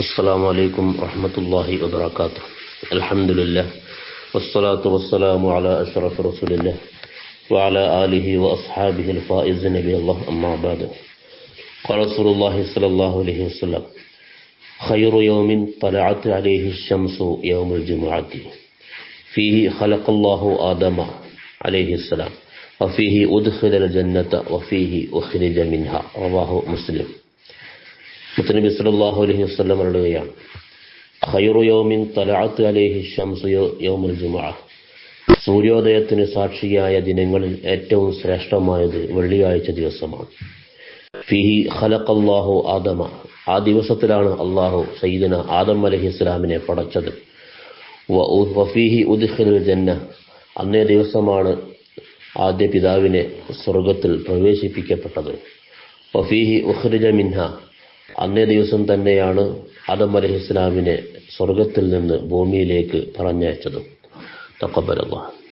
السلام عليكم ورحمة الله وبركاته. الحمد لله. والصلاة والسلام على أشرف رسول الله وعلى آله وأصحابه الفائز نبي الله. أما بعد قال رسول الله صلى الله عليه وسلم خير يوم طلعت عليه الشمس يوم الجمعة. فيه خلق الله آدم عليه السلام وفيه أدخل الجنة وفيه أخرج منها. رواه مسلم. മുത്തനബി സല്ലല്ലാഹു അലൈഹി വസല്ലം പറയുകയാണ് ഖൈറു യൗമിൻ തലഅത്ത് അലൈഹി ഷംസു യൗമുൽ ജുമുഅ. സൂര്യോദയത്തിന് സാക്ഷിയായ ദിനങ്ങളിൽ ഏറ്റവും ശ്രേഷ്ഠമായത് വെള്ളിയാഴ്ച ദിവസമാണ്. ഫിഹി ഖലഖല്ലാഹു ആദമ. ആ ദിവസത്തിലാണ് അള്ളാഹു സയ്യിദന ആദം അലൈഹി ഇസ്ലാമിനെ പടച്ചത്. വഫീഹി ഉദ്ഖിലുൽ ജന്ന. അന്നേ ദിവസമാണ് ആദ്യ പിതാവിനെ സ്വർഗത്തിൽ പ്രവേശിപ്പിക്കപ്പെട്ടത്. വഫീഹി ഉഖ്രിജ മിൻഹ. അന്നേ ദിവസം തന്നെയാണ് അദം അലഹിസ്ലാമിനെ സ്വർഗത്തിൽ നിന്ന് ഭൂമിയിലേക്ക് പറഞ്ഞയച്ചത്. തക്കബലല്ലാഹ്